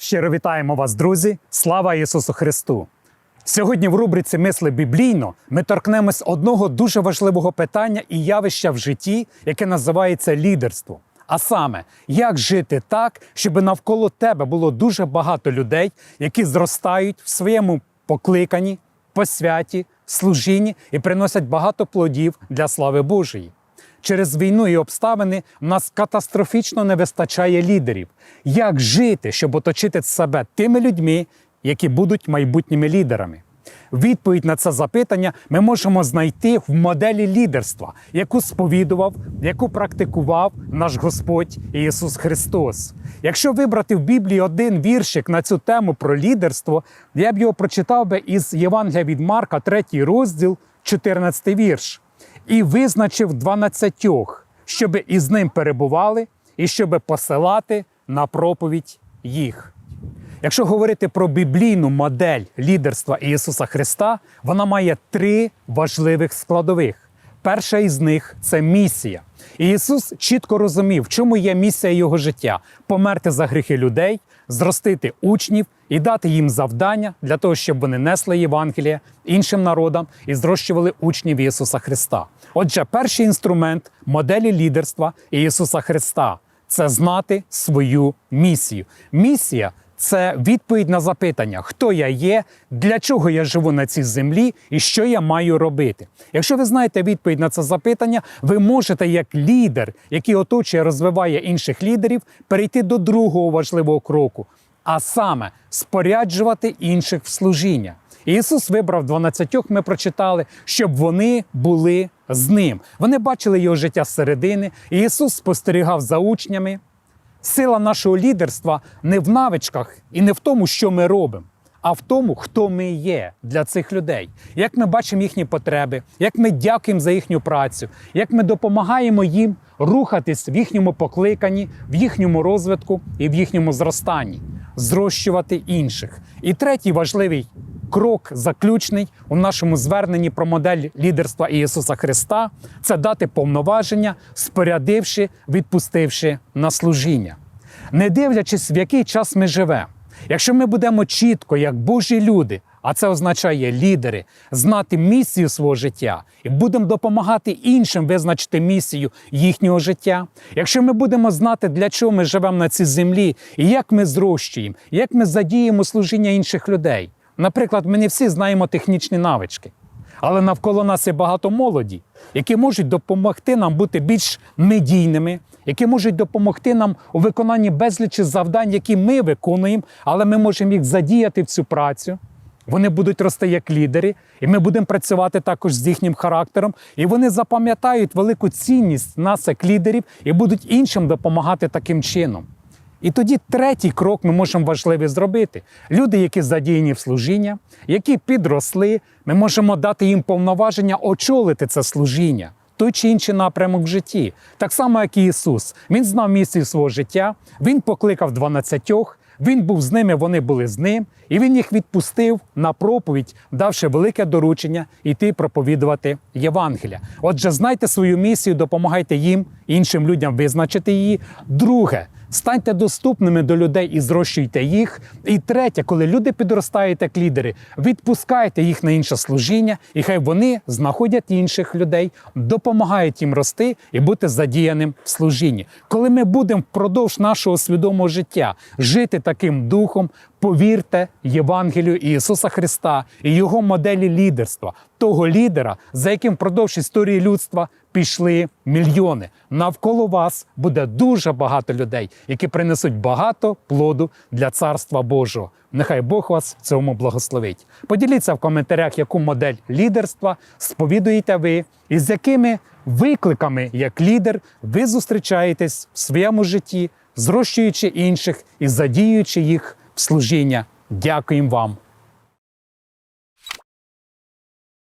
Щиро вітаємо вас, друзі! Слава Ісусу Христу! Сьогодні в рубриці Мисли біблійно ми торкнемось одного дуже важливого питання і явища в житті, яке називається лідерство. А саме, як жити так, щоб навколо тебе було дуже багато людей, які зростають в своєму покликанні, посвяті, служінні і приносять багато плодів для слави Божої. Через війну і обставини в нас катастрофічно не вистачає лідерів. Як жити, щоб оточити себе тими людьми, які будуть майбутніми лідерами? Відповідь на це запитання ми можемо знайти в моделі лідерства, яку сповідував, яку практикував наш Господь Ісус Христос. Якщо вибрати в Біблії один віршик на цю тему про лідерство, я б його прочитав би із Євангелія від Марка, 3 розділ, 14 вірш і визначив дванадцятьох, щоби із ним перебували, і щоби посилати на проповідь їх. Якщо говорити про біблійну модель лідерства Ісуса Христа, вона має три важливих складових. Перша із них це місія. І Ісус чітко розумів, в чому є місія Його життя померти за гріхи людей, зростити учнів і дати їм завдання для того, щоб вони несли Євангеліє іншим народам і зрощували учнів Ісуса Христа. Отже, перший інструмент моделі лідерства Ісуса Христа це знати свою місію. Місія це відповідь на запитання, хто я є, для чого я живу на цій землі і що я маю робити. Якщо ви знаєте відповідь на це запитання, ви можете, як лідер, який оточує, розвиває інших лідерів, перейти до другого важливого кроку, а саме споряджувати інших в служіння. Ісус вибрав 12, ми прочитали, щоб вони були з ним. Вони бачили його життя зсередини. і Ісус спостерігав за учнями. Сила нашого лідерства не в навичках і не в тому, що ми робимо, а в тому, хто ми є для цих людей, як ми бачимо їхні потреби, як ми дякуємо за їхню працю, як ми допомагаємо їм рухатись в їхньому покликанні, в їхньому розвитку і в їхньому зростанні, зрощувати інших. І третій важливий крок заключний у нашому зверненні про модель лідерства Ісуса Христа це дати повноваження, спорядивши, відпустивши на служіння. Не дивлячись, в який час ми живемо. Якщо ми будемо чітко, як Божі люди, а це означає лідери, знати місію свого життя і будемо допомагати іншим визначити місію їхнього життя. Якщо ми будемо знати, для чого ми живемо на цій землі, і як ми зрощуємо, як ми задіємо служіння інших людей. Наприклад, ми не всі знаємо технічні навички, але навколо нас є багато молоді, які можуть допомогти нам бути більш медійними, які можуть допомогти нам у виконанні безлічі завдань, які ми виконуємо, але ми можемо їх задіяти в цю працю. Вони будуть рости як лідери, і ми будемо працювати також з їхнім характером. І вони запам'ятають велику цінність нас як лідерів і будуть іншим допомагати таким чином. І тоді третій крок ми можемо важливий зробити. Люди, які задіяні в служіння, які підросли, ми можемо дати їм повноваження очолити це служіння, той чи інший напрямок в житті. Так само, як і Ісус. Він знав місію свого життя, Він покликав дванадцятьох, Він був з ними, вони були з ним, і Він їх відпустив на проповідь, давши велике доручення йти проповідувати Євангелія. Отже, знайте свою місію, допомагайте їм, іншим людям визначити її. Друге. Станьте доступними до людей і зрощуйте їх. І третє, коли люди підростають як лідери, відпускайте їх на інше служіння, і хай вони знаходять інших людей, допомагають їм рости і бути задіяним в служінні. Коли ми будемо впродовж нашого свідомого життя жити таким духом, повірте Євангелію Ісуса Христа і Його моделі лідерства, того лідера, за яким впродовж історії людства пішли мільйони. Навколо вас буде дуже багато людей, які принесуть багато плоду для царства Божого. Нехай Бог вас в цьому благословить. Поділіться в коментарях, яку модель лідерства сповідуєте ви, і з якими викликами як лідер ви зустрічаєтесь в своєму житті, зрощуючи інших і задіюючи їх в служіння. Дякуємо вам.